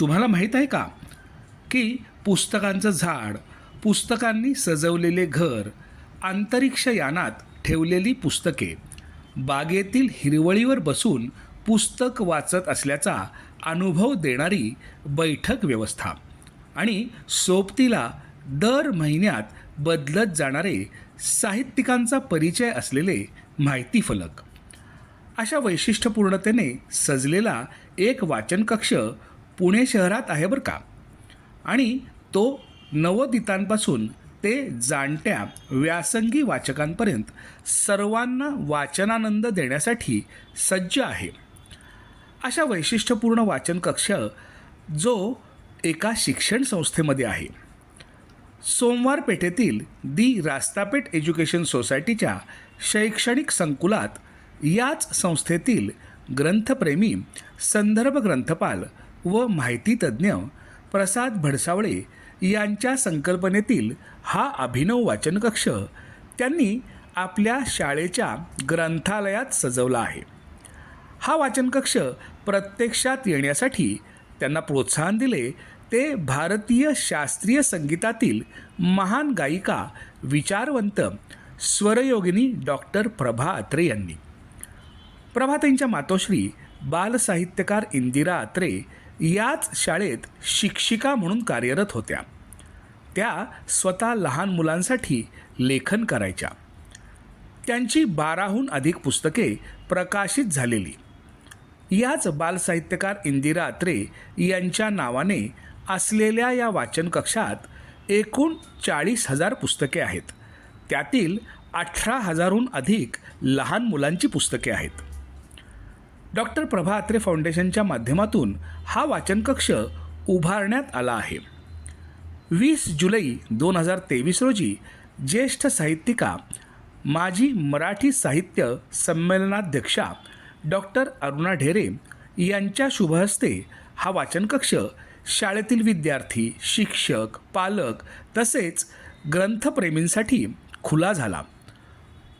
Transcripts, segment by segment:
तुम्हाला माहीत आहे का की पुस्तकांचं झाड पुस्तकांनी सजवलेले घर अंतरिक्ष यानात ठेवलेली पुस्तके बागेतील हिरवळीवर बसून पुस्तक वाचत असल्याचा अनुभव देणारी बैठक व्यवस्था आणि सोबतीला दर महिन्यात बदलत जाणारे साहित्यिकांचा परिचय असलेले माहिती फलक. अशा वैशिष्ट्यपूर्णतेने सजलेला एक वाचनकक्ष पुणे शहरात आहे बरं का. आणि तो नवदितांपासून ते जाणत्या व्यासंगी वाचकांपर्यंत सर्वांना वाचनानंद देण्यासाठी सज्ज आहे. अशा वैशिष्ट्यपूर्ण वाचन कक्ष जो एका शिक्षण संस्थेमध्ये आहे. सोमवार पेठेतील दी रास्तापेठ एज्युकेशन सोसायटीच्या शैक्षणिक संकुलात याच संस्थेतील ग्रंथप्रेमी संदर्भ ग्रंथपाल व माहितीतज्ज्ञ प्रसाद भडसावळे यांच्या संकल्पनेतील हा अभिनव वाचनकक्ष त्यांनी आपल्या शाळेच्या ग्रंथालयात सजवला आहे. हा वाचनकक्ष प्रत्यक्षात येण्यासाठी त्यांना प्रोत्साहन दिले ते भारतीय शास्त्रीय संगीतातील महान गायिका विचारवंत स्वरयोगिनी डॉक्टर प्रभा अत्रे यांनी. प्रभाताईंच्या मातोश्री बालसाहित्यकार इंदिरा अत्रे याच शाळेत शिक्षिका म्हणून कार्यरत होत्या. त्या स्वतः लहान मुलांसाठी लेखन करायच्या. त्यांची बाराहून अधिक पुस्तके प्रकाशित झालेली. याच बालसाहित्यकार इंदिरा अत्रे यांच्या नावाने असलेल्या या वाचन कक्षात एकूण चाळीस हजार पुस्तके आहेत. त्यातील अठरा हजारहून अधिक लहान मुलांची पुस्तके आहेत. डॉक्टर प्रभा अत्रे फाउंडेशनच्या माध्यमातून हा वाचन कक्ष उभारण्यात आला आहे. वीस जुलै दोन हजार तेवीस रोजी ज्येष्ठ साहित्यिका माजी मराठी साहित्य संमेलनाध्यक्षा डॉक्टर अरुणा ढेरे यांच्या शुभहस्ते हा वाचन कक्ष शाळेतील विद्यार्थी शिक्षक पालक तसेच ग्रंथप्रेमींसाठी खुला झाला.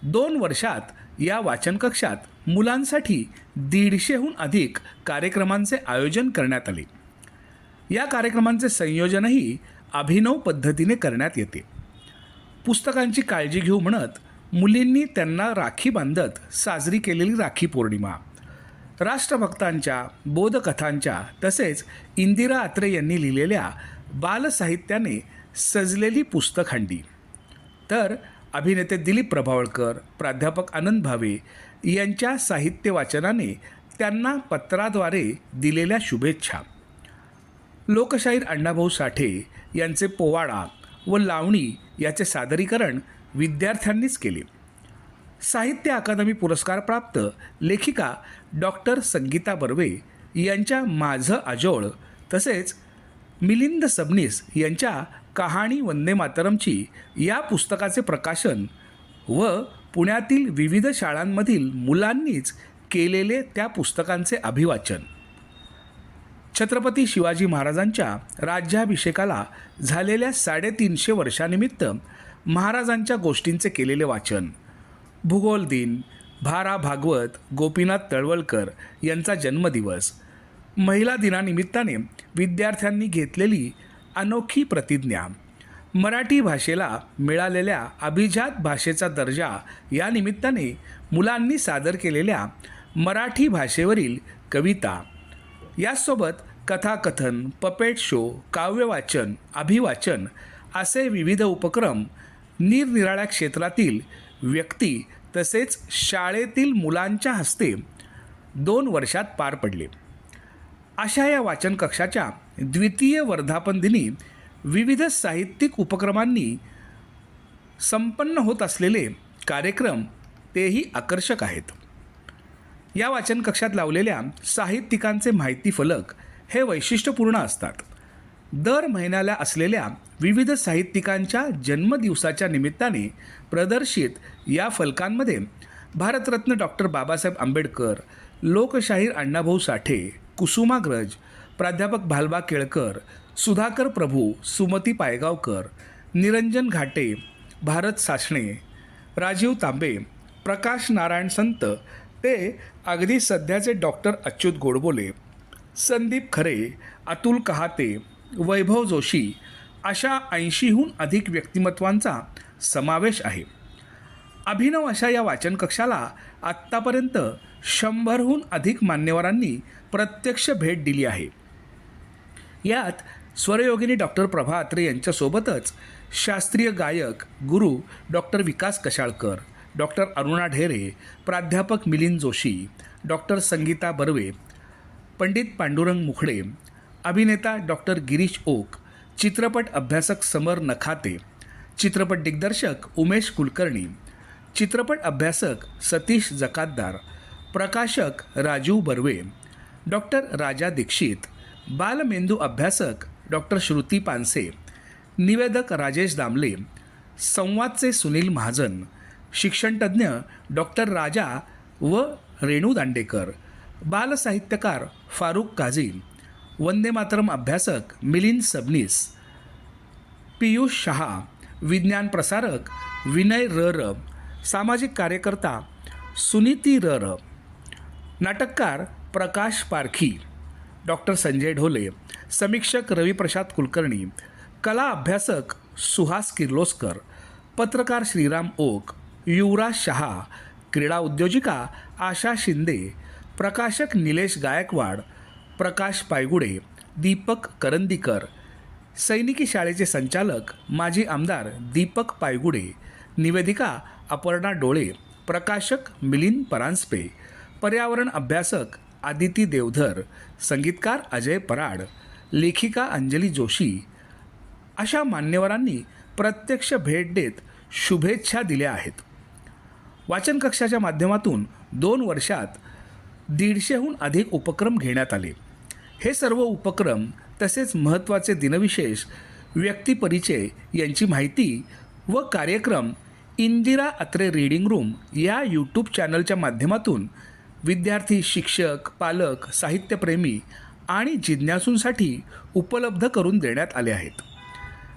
दोन वर्षात या वाचन कक्षात मुलांसाठी दीडशेहून अधिक कार्यक्रमांचे आयोजन करण्यात आले. या कार्यक्रमांचे संयोजनही अभिनव पद्धतीने करण्यात येते. पुस्तकांची काळजी घेऊ म्हणत मुलींनी त्यांना राखी बांधत साजरी केलेली राखी पौर्णिमा. राष्ट्रभक्तांच्या बोधकथांच्या तसेच इंदिरा अत्रे यांनी लिहिलेल्या बालसाहित्याने सजलेली पुस्तकहंडी तर अभिनेते दिलीप प्रभावळकर प्राध्यापक आनंद भावे यांच्या साहित्य वाचनाने त्यांना पत्राद्वारे दिलेल्या शुभेच्छा. लोकशाहीर अण्णाभाऊ साठे यांचे पोवाडा व लावणी याचे सादरीकरण विद्यार्थ्यांनीच केले. साहित्य अकादमी पुरस्कार प्राप्त लेखिका डॉक्टर संगीता बर्वे यांच्या माझं आजोळ तसेच मिलिंद सबनीस यांच्या कहाणी वंदे मातरमची या पुस्तकाचे प्रकाशन व पुण्यातील विविध शाळांमधील मुलांनीच केलेले त्या पुस्तकांचे अभिवाचन. छत्रपती शिवाजी महाराजांच्या राज्याभिषेकाला झालेल्या साडेतीनशे वर्षानिमित्त महाराजांच्या गोष्टींचे केलेले वाचन. भूगोल दिन भारा भागवत गोपीनाथ तळवलकर यांचा जन्मदिवस महिला दिनानिमित्ताने विद्यार्थ्यांनी घेतलेली अनोखी प्रतिज्ञा. मराठी भाषेला मिळालेल्या अभिजात भाषेचा दर्जा या निमित्ताने मुलांनी सादर केलेल्या मराठी भाषेवरील कविता. यासोबत कथाकथन पपेट शो काव्यवाचन अभिवाचन असे विविध उपक्रम निरनिराळ्या क्षेत्रातील व्यक्ती तसेच शाळेतील मुलांच्या हस्ते दोन वर्षात पार पडले. अशा या वाचन कक्षाच्या द्वितीय वर्धापन दिनी विविध साहित्यिक उपक्रमांनी संपन्न होत असलेले कार्यक्रम तेही आकर्षक आहेत. या वाचन कक्षात लावलेल्या साहित्यिकांचे माहिती फलक हे वैशिष्ट्यपूर्ण असतात. दर महिन्याला असलेल्या विविध साहित्यिकांच्या जन्मदिवसाच्या निमित्ताने प्रदर्शित या फलकांमध्ये भारतरत्न डॉक्टर बाबासाहेब आंबेडकर लोकशाहीर अण्णाभाऊ साठे कुसुमाग्रज प्राध्यापक भालबा केळकर सुधाकर प्रभू सुमती पायगावकर निरंजन घाटे भारत सासणे राजीव तांबे प्रकाश नारायण संत ते अगदी सध्याचे डॉक्टर अच्युत गोडबोले संदीप खरे अतुल कहाते वैभव जोशी अशा ऐंशीहून अधिक व्यक्तिमत्वांचा समावेश आहे. अभिनव अशा या वाचन कक्षाला आत्तापर्यंत शंभरहून अधिक मान्यवरांनी प्रत्यक्ष भेट दिली आहे. यात स्वरयोगिनी डॉक्टर प्रभा अत्रे यांच्यासोबतच शास्त्रीय गायक गुरु डॉक्टर विकास कशाळकर डॉक्टर अरुणा ढेरे प्राध्यापक मिलिंद जोशी डॉक्टर संगीता बर्वे पंडित पांडुरंग मुखडे अभिनेता डॉक्टर गिरीश ओक चित्रपट अभ्यासक समर नखाते चित्रपट दिग्दर्शक उमेश कुलकर्णी चित्रपट अभ्यासक सतीश जकातदार प्रकाशक राजीव बर्वे डॉक्टर राजा दीक्षित बालमेंदू अभ्यासक डॉक्टर श्रुती पानसे निवेदक राजेश दामले संवादचे सुनील महाजन शिक्षणतज्ज्ञ डॉक्टर राजा व रेणू दांडेकर बालसाहित्यकार फारुख काझी वंदे मातरम अभ्यासक मिलिंद सबनीस पियुष शहा विज्ञान प्रसारक विनय रर सामाजिक कार्यकर्ता सुनीती रर नाटककार प्रकाश पारखी डॉक्टर संजय ढोले समीक्षक रविप्रसाद कुलकर्णी कला अभ्यासक सुहास किर्लोस्कर पत्रकार श्रीराम ओक युवराज शहा क्रीडा उद्योजिका आशा शिंदे प्रकाशक निलेश गायकवाड प्रकाश पायगुडे दीपक करंदीकर सैनिकी शाळेचे संचालक माजी आमदार दीपक पायगुडे निवेदिका अपर्णा डोळे प्रकाशक मिलिंद परांजपे पर्यावरण अभ्यासक आदिती देवधर संगीतकार अजय पराड लेखिका अंजली जोशी अशा मान्यवरांनी प्रत्यक्ष भेट देत शुभेच्छा दिल्या आहेत. वाचन कक्षाच्या माध्यमातून दोन वर्षात दीडशेहून अधिक उपक्रम घेण्यात आले. हे सर्व उपक्रम तसेच महत्त्वाचे दिनविशेष व्यक्तिपरिचय यांची माहिती व कार्यक्रम इंदिरा अत्रे रीडिंग रूम या यूट्यूब चॅनलच्या माध्यमातून विद्यार्थी शिक्षक पालक साहित्यप्रेमी आणि जिज्ञासूंसाठी उपलब्ध करून देण्यात आले आहेत.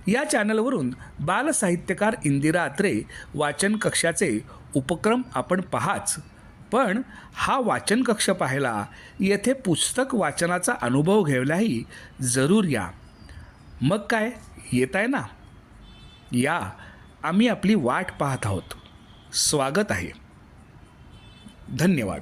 या चॅनलवरून बालसाहित्यकार इंदिरा अत्रे वाचन कक्षाचे उपक्रम आपण पहाच. पण हा वाचन कक्ष पाहायला येथे पुस्तक वाचनाचा अनुभव घ्यायलाही जरूर या. मग काय? येत आहे ना? या. आम्ही आपली वाट पाहत आहोत. स्वागत आहे. धन्यवाद.